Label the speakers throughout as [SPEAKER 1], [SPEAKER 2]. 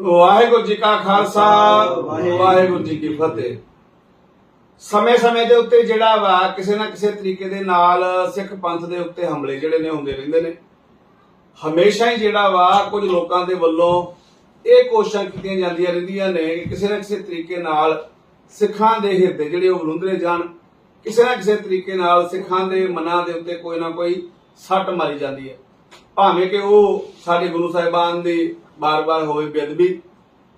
[SPEAKER 1] ਵਾਹਿਗੁਰੂ ਜੀ ਕਾ ਖਾਲਸਾ ਵਾਹਿਗੁਰੂ ਜੀ ਕੀ ਫਤਿਹ। ਸਮੇਂ-ਸਮੇਂ ਦੇ ਉੱਤੇ ਜਿਹੜਾ ਵਾ ਕਿਸੇ ਨਾ ਕਿਸੇ ਤਰੀਕੇ ਦੇ ਨਾਲ ਸਿੱਖ ਪੰਥ ਦੇ ਉੱਤੇ ਹਮਲੇ ਜਿਹੜੇ ਨੇ ਹੁੰਦੇ ਰਹਿੰਦੇ ਨੇ। ਹਮੇਸ਼ਾ ਹੀ ਜਿਹੜਾ ਵਾ ਕੁਝ ਲੋਕਾਂ ਦੇ ਵੱਲੋਂ ਇਹ ਕੋਸ਼ਿਸ਼ਾਂ ਕੀਤੀਆਂ ਜਾਂਦੀਆਂ ਰਹਿੰਦੀਆਂ ਨੇ ਕਿ ਕਿਸੇ ਨਾ ਕਿਸੇ ਤਰੀਕੇ ਨਾਲ ਸਿੱਖਾਂ ਦੇ ਹਿਰਦੇ ਜਿਹੜੇ ਉਹ ਵਲੁੰਦਰੇ ਜਾਣ। ਕਿਸੇ ਨਾ ਕਿਸੇ ਤਰੀਕੇ ਨਾਲ ਸਿੱਖਾਂ ਦੇ ਮਨਾਂ ਦੇ ਉੱਤੇ ਕੋਈ ਨਾ ਕੋਈ ਸੱਟ ਮਾਰੀ ਜਾਂਦੀ ਹੈ। ਭਾਵੇਂ ਕਿ ਉਹ ਸਾਡੇ ਗੁਰੂ ਸਾਹਿਬਾਨ ਦੀ ਬਾਰ-ਬਾਰ ਹੋਵੇ ਬੇਅਦਬੀ।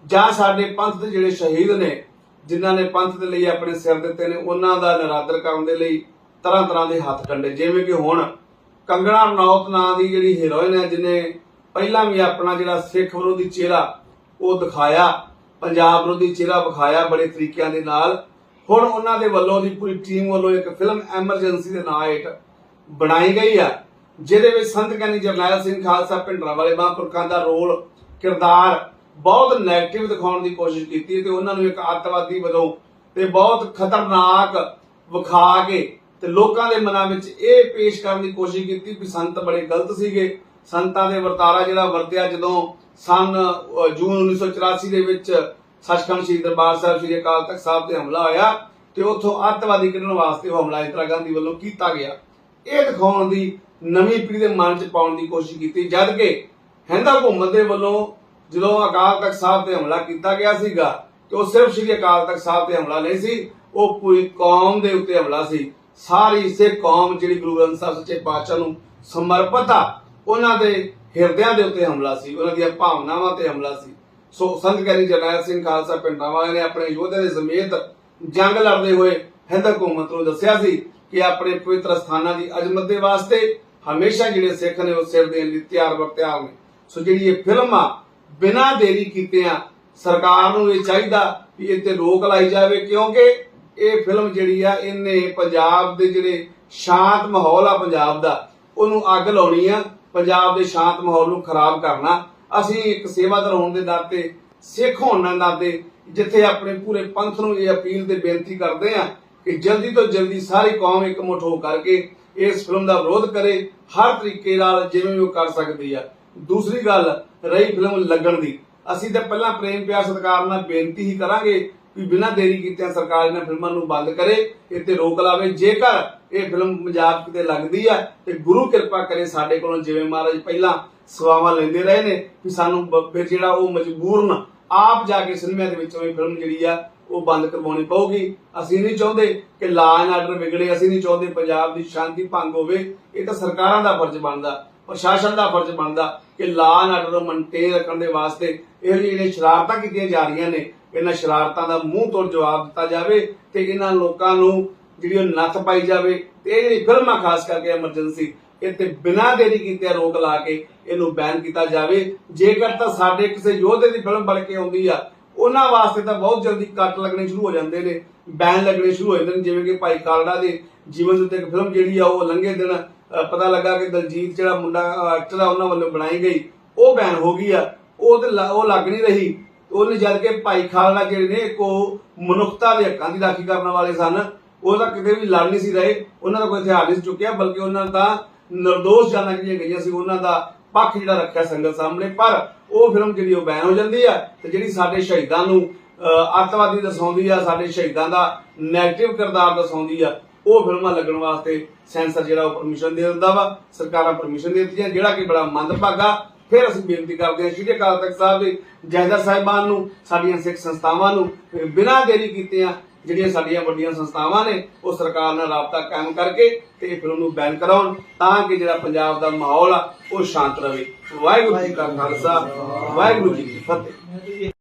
[SPEAKER 1] ਜਾਂ ਸਾਡੇ ਪੰਥ ਦੇ ਜਿਹੜੇ ਸ਼ਹੀਦ ਨੇ, ਜਿਨ੍ਹਾਂ ਨੇ ਪੰਥ ਦੇ ਲਈ ਆਪਣੇ ਸਿਰ ਦਿੱਤੇ ਨੇ, ਉਹਨਾਂ ਦਾ ਨਿਰਾਦਰ ਕਰਨ ਦੇ ਲਈ ਤਰ੍ਹਾਂ ਤਰ੍ਹਾਂ ਦੇ ਹੱਥ ਕੰਡੇ ਜਿਵੇਂ ਕਿ ਹੁਣ ਕੰਗਣਾ ਰਣੌਤ ਨਾਂ ਦੀ ਜਿਹੜੀ ਹੀਰੋਇਨ ਹੈ, ਜਿਨੇ ਪਹਿਲਾਂ ਵੀ ਆਪਣਾ ਜਿਹੜਾ ਸਿੱਖ ਵਿਰੋਧੀ ਚਿਹਰਾ ਉਹ ਦਿਖਾਇਆ, ਪੰਜਾਬ ਵਿਰੋਧੀ ਚਿਹਰਾ ਵਿਖਾਇਆ ਬੜੇ ਤਰੀਕਿਆਂ ਦੇ ਨਾਲ। ਹੁਣ ਉਹਨਾਂ ਦੇ ਵੱਲੋਂ ਦੀ ਪੂਰੀ ਟੀਮ ਵੱਲੋਂ ਇੱਕ ਫਿਲਮ ਐਮਰਜੈਂਸੀ ਦੇ ਨਾਂ ਹੇਠ ਬਣਾਈ ਗਈ ਆ, ਜਿਹਦੇ ਵਿੱਚ ਸੰਤ ਗਿਆਨੀ ਜਰਨੈਲ ਸਿੰਘ ਖਾਲਸਾ ਭਿੰਡਰਾਂ ਵਾਲੇ ਮਹਾਂਪੁਰਖਾਂ ਦਾ ਰੋਲ ਕਿਰਦਾਰ ਬਹੁਤ ਨੈਗੇਟਿਵ ਦਿਖਾਉਣ ਦੀ ਕੋਸ਼ਿਸ਼ ਕੀਤੀ ਤੇ ਉਹਨਾਂ ਨੂੰ ਇੱਕ ਅੱਤਵਾਦੀ ਵਜੋਂ ਤੇ ਬਹੁਤ ਖਤਰਨਾਕ ਵਿਖਾ ਕੇ ਤੇ ਲੋਕਾਂ ਦੇ ਮਨਾਂ ਵਿੱਚ ਇਹ ਪੇਸ਼ ਕਰਨ ਦੀ ਕੋਸ਼ਿਸ਼ ਕੀਤੀ ਵੀ ਸੰਤ ਬੜੇ ਗਲਤ ਸੀਗੇ। ਸੰਤਾਂ ਦੇ ਵਰਤਾਰਾ ਜਿਹੜਾ ਵਰਤਿਆ ਜਦੋਂ ਸਨ ਜੂਨ 1984 ਦੇ ਵਿੱਚ ਸੱਚਖੰਡ ਸ੍ਰੀ ਦਰਬਾਰ ਸਾਹਿਬ ਸ੍ਰੀ ਅਕਾਲ ਤਖਤ ਸਾਹਿਬ ਤੇ ਹਮਲਾ ਹੋਇਆ ਤੇ ਉੱਥੋਂ ਅੱਤਵਾਦੀ ਕੱਢਣ ਵਾਸਤੇ ਹਮਲਾ ਇੰਦਰਾ ਗਾਂਧੀ ਵੱਲੋਂ ਕੀਤਾ ਗਿਆ। ਇਹ ਦਿਖਾਉਣ ਦੀ ਨਵੀਂ ਪੀੜ੍ਹੀ ਦੇ ਮਨ 'ਚ ਪਾਉਣ ਦੀ ਕੋਸ਼ਿਸ਼ ਕੀਤੀ, ਜਦ ਕਿ ਹਿੰਦਾ ਹਕੂਮਤ ਦੇ ਵੱਲੋਂ ਜਦੋਂ ਅਕਾਲ ਤਖਤ ਸਾਹਿਬ ਤੇ ਹਮਲਾ ਕੀਤਾ ਗਿਆ ਸੀਗਾ, ਤੇ ਉਹ ਸਿਰਫ ਸ੍ਰੀ ਅਕਾਲ ਤਖਤ ਸਾਹਿਬ ਤੇ ਹਮਲਾ ਨਹੀਂ ਸੀ, ਉਹ ਪੂਰੀ ਕੌਮ ਦੇ ਉੱਤੇ ਹਮਲਾ ਸੀ। ਸਾਰੀ ਸਿੱਖ ਕੌਮ ਜਿਹੜੀ ਗੁਰੂ ਗ੍ਰੰਥ ਸਾਹਿਬ ਸੱਚੇ ਪਾਤਸ਼ਾਹ ਨੂੰ ਸਮਰਪਿਤ ਆ, ਉਹਨਾਂ ਦੇ ਹਿਰਦਿਆਂ ਦੇ ਉੱਤੇ ਹਮਲਾ ਸੀ, ਉਹਨਾਂ ਦੀਆਂ ਭਾਵਨਾਵਾਂ ਤੇ ਹਮਲਾ ਸੀ। ਸੋ ਸੰਤ ਗਿਆਨੀ ਜਰਨੈਲ ਸਿੰਘ ਖਾਲਸਾ ਪਿੰਡਾਂ ਵਾਲਿਆਂ ਨੇ ਆਪਣੇ ਯੋਧੇ ਦੇ ਸਮੇਤ ਜੰਗ ਲੜਦੇ ਹੋਏ ਹਿੰਦ ਹਕੂਮਤ ਨੂੰ ਦੱਸਿਆ ਸੀ ਕਿ ਆਪਣੇ ਪਵਿੱਤਰ ਸਥਾਨਾਂ ਦੀ ਅਜ਼ਮਤ ਦੇ ਵਾਸਤੇ ਹਮੇਸ਼ਾ ਜਿਹੜੇ ਸਿੱਖ ਨੇ ਉਹ ਸਿਰ ਦੇਣ ਲਈ ਤਿਆਰ ਬਰ ਤਿਆਰ ਨੇ। ਸੋ ਜਿਹੜੀ ਇਹ ਫਿਲਮ ਆ ਬਿਨਾਂ ਦੇਰੀ ਕੀਤਿਆਂ ਸਰਕਾਰ ਨੂੰ ਇਹ ਚਾਹੀਦਾ ਵੀ ਇਹ ਰੋਕ ਲਾਈ ਜਾਵੇ, ਕਿਉਂਕਿ ਇਹ ਫਿਲਮ ਜਿਹੜੀ ਆ, ਇਹਨੇ ਪੰਜਾਬ ਦੇ ਜਿਹੜੇ ਸ਼ਾਂਤ ਮਾਹੌਲ ਆ ਪੰਜਾਬ ਦਾ, ਉਹਨੂੰ ਅੱਗ ਲਾਉਣੀ ਆ, ਪੰਜਾਬ ਦੇ ਸ਼ਾਂਤ ਮਾਹੌਲ ਨੂੰ ਖਰਾਬ ਕਰਨਾ। ਅਸੀਂ ਇੱਕ ਸੇਵਾਦਾਰ ਹੋਣ ਦੇ ਨਾਤੇ ਸਿੱਖ ਹੋਣ ਦੇ ਨਾਤੇ ਜਿੱਥੇ ਆਪਣੇ ਪੂਰੇ ਪੰਥ ਨੂੰ ਇਹ ਅਪੀਲ ਤੇ ਬੇਨਤੀ ਕਰਦੇ ਆ ਕਿ ਜਲਦੀ ਤੋਂ ਜਲਦੀ ਸਾਰੀ ਕੌਮ ਇਕਮੁੱਠ ਹੋ ਕਰਕੇ ਇਸ ਫਿਲਮ ਦਾ ਵਿਰੋਧ ਕਰੇ, ਹਰ ਤਰੀਕੇ ਨਾਲ ਜਿਵੇਂ ਵੀ ਉਹ ਕਰ ਸਕਦੀ ਆ। ਦੂਸਰੀ ਗੱਲ ਰਹੀ ਫਿਲਮ ਲੱਗਣ ਦੀ। ਅਸੀਂ ਤਾਂ ਪਹਿਲਾਂ ਪ੍ਰੇਮ, ਪਿਆਰ, ਸਤਿਕਾਰ ਨਾਲ ਬੇਨਤੀ ਹੀ ਕਰਾਂਗੇ ਵੀ ਬਿਨਾਂ ਦੇਰੀ ਕੀਤਿਆਂ ਸਰਕਾਰ ਇਹਨਾਂ ਫਿਲਮਾਂ ਨੂੰ ਬੰਦ ਕਰੇ, ਇੱਥੇ ਰੋਕ ਲਾਵੇ। ਜੇਕਰ ਇਹ ਫਿਲਮ ਪੰਜਾਬ ਕਿਤੇ ਲੱਗਦੀ ਆ, ਤੇ ਗੁਰੂ ਕਿਰਪਾ ਕਰੇ ਸਾਡੇ ਕੋਲੋਂ, ਜਿਵੇਂ ਮਹਾਰਾਜ ਪਹਿਲਾਂ ਸਵਾਵਾਂ ਲੈਂਦੇ ਰਹੇ ਨੇ, ਵੀ ਸਾਨੂੰ ਫਿਰ ਜਿਹੜਾ ਉਹ ਮਜਬੂਰਨ ਆਪ ਜਾ ਕੇ ਸਿਨੇਮਾ ਦੇ ਵਿੱਚੋਂ ਇਹ ਫਿਲਮ ਜਿਹੜੀ ਆ, ਉਹ ਬੰਦ ਕਰਵਾਉਣੀ ਪਊਗੀ। ਅਸੀਂ ਨਹੀਂ ਚਾਹੁੰਦੇ ਕਿ ਲਾ ਐਂਡ ਆਰਡਰ ਵਿਗੜੇ, ਅਸੀਂ ਨਹੀਂ ਚਾਹੁੰਦੇ ਪੰਜਾਬ ਦੀ ਸ਼ਾਂਤੀ ਭੰਗ ਹੋਵੇ। ਇਹ ਤਾਂ ਸਰਕਾਰਾਂ ਦਾ ਫਰਜ਼ ਬਣਦਾ। ਪ੍ਰਸ਼ਾਸਨ ਦਾ ਫਰਜ਼ ਬਣਦਾ ਕਿ ਲਾਅ ਐਂਡ ਨੂੰ ਮੇਨਟੇਨ ਰੱਖਣ ਦੇ ਵਾਸਤੇ ਇਹ ਜਿਹੜੀਆਂ ਸ਼ਰਾਰਤਾਂ ਕੀਤੀਆਂ ਜਾ ਰਹੀਆਂ ਨੇ, ਇਹਨਾਂ ਸ਼ਰਾਰਤਾਂ ਦਾ ਮੂੰਹ ਤੋੜ ਜਵਾਬ ਦਿੱਤਾ ਜਾਵੇ ਤੇ ਇਹਨਾਂ ਲੋਕਾਂ ਨੂੰ ਜਿਹੜੀ ਉਹ ਨੱਥ ਪਾਈ ਜਾਵੇ ਤੇ ਇਹ ਜਿਹੜੀ ਫਿਲਮਾਂ ਖਾਸ ਕਰਕੇ ਐਮਰਜੈਂਸੀ ਇਹ ਬਿਨਾਂ ਦੇਰੀ ਕੀਤੇ ਰੋਕ ਲਾ ਕੇ ਇਹਨੂੰ ਬੈਨ ਕੀਤਾ ਜਾਵੇ। ਜੇਕਰ ਤਾਂ ਸਾਡੇ ਕਿਸੇ ਯੋਧੇ ਦੀ ਫਿਲਮ ਬਣ ਕੇ ਆਉਂਦੀ ਆ, ਉਹਨਾਂ ਵਾਸਤੇ ਤਾਂ ਬਹੁਤ ਜਲਦੀ ਕੱਟ ਲੱਗਣੇ ਸ਼ੁਰੂ ਹੋ ਜਾਂਦੇ ਨੇ ਬੈਨ ਲੱਗਣੇ ਸ਼ੁਰੂ ਹੋ ਜਾਂਦੇ ਨੇ, ਜਿਵੇਂ ਕਿ ਭਾਈ ਕਾਲੜਾ ਦੇ ਜੀਵਨ ਦੇ ਉੱਤੇ ਇੱਕ ਫਿਲਮ ਜਿਹੜੀ ਆ, ਉਹ ਲੰਘੇ ਦਿਨ ਪਤਾ ਲੱਗਾ ਕਿ ਦਲਜੀਤ ਜਿਹੜਾ ਮੁੰਡਾ ਐਕਟਰ ਆ ਉਹਨਾਂ ਵੱਲੋਂ ਬਣਾਈ ਗਈ ਉਹ ਬੈਨ ਹੋ ਗਈ ਆ। ਉਹ ਤੇ ਉਹ ਲੱਗ ਨਹੀਂ ਰਹੀ। ਉਹਨੇ ਜਦ ਕਿ ਭਾਈ ਖਾਲੜਾ ਜਿਹੜੇ ਨੇ ਕੋ ਮਨੁੱਖਤਾ ਦੇ ਹੱਕਾਂ ਦੀ ਰਾਖੀ ਕਰਨ ਵਾਲੇ ਸਨ। ਉਹ ਤਾਂ ਕਿਤੇ ਵੀ ਲੜ ਨਹੀਂ ਸੀ ਰਹੇ। ਉਹਨਾਂ ਦਾ ਕੋਈ ਹਥਿਆਰ ਨਹੀਂ ਸੀ ਚੁੱਕਿਆ ਬਲਕਿ ਉਹਨਾਂ ਦਾ ਨਿਰਦੋਸ਼ ਜਾਨਾਂ ਜਿਹੜੀਆਂ ਗਈਆਂ ਸੀ ਉਹਨਾਂ ਦਾ ਪੱਖ ਜਿਹੜਾ ਰੱਖਿਆ ਸੰਗਤ ਸਾਹਮਣੇ। ਪਰ ਉਹ ਫਿਲਮ ਜਿਹੜੀ ਉਹ ਬੈਨ ਹੋ ਜਾਂਦੀ ਆ ਤੇ ਜਿਹੜੀ ਸਾਡੇ ਸ਼ਹੀਦਾਂ ਨੂੰ ਅਹ, ਅੱਤਵਾਦੀ ਦਸਾਉਂਦੀ ਆ ਸਾਡੇ ਸ਼ਹੀਦਾਂ ਦਾ ਨੈਗੇਟਿਵ ਕਿਰਦਾਰ ਦਸਾਉਂਦੀ ਆ ਉਹ ਫਿਲਮਾਂ ਲੱਗਣ ਵਾਸਤੇ ਸੈਂਸਰ ਜਿਹੜਾ ਉਹ ਪਰਮਿਸ਼ਨ ਦੇ ਦਿੰਦਾ ਵਾ, ਸਰਕਾਰਾਂ ਪਰਮਿਸ਼ਨ ਦੇ ਦਿੱਤੀਆਂ, ਜਿਹੜਾ ਕਿ ਬੜਾ ਮੰਦਭਾਗਾ। ਫਿਰ ਅਸੀਂ ਬੇਨਤੀ ਕਰਦੇ ਹਾਂ ਸ਼੍ਰੀ ਅਕਾਲ ਤਖਤ ਸਾਹਿਬ ਦੇ ਜੈਦਰ ਸਾਹਿਬਾਨ ਨੂੰ, ਸਾਡੀਆਂ ਸਿੱਖ ਸੰਸਥਾਵਾਂ ਨੂੰ ਬਿਨਾਂ ਦੇਰੀ ਕੀਤਿਆਂ ਜਿਹੜੀਆਂ ਸਾਡੀਆਂ ਵੱਡੀਆਂ ਸੰਸਥਾਵਾਂ ਨੇ, ਉਹ ਸਰਕਾਰ ਨਾਲ ਰਾਬਤਾ ਕਾਇਮ ਕਰਕੇ ਤੇ ਇਹ ਫਿਲਮ ਨੂੰ ਬੈਨ ਕਰਾਉਣ, ਤਾਂ ਕਿ ਜਿਹੜਾ ਪੰਜਾਬ ਦਾ ਮਾਹੌਲ ਆ, ਉਹ ਸ਼ਾਂਤ ਰਵੇ ਵਾਹਿਗੁਰੂ ਜੀ ਕਾ ਖਾਲਸਾ, ਵਾਹਿਗੁਰੂ ਜੀ ਕੀ ਫਤਿਹ।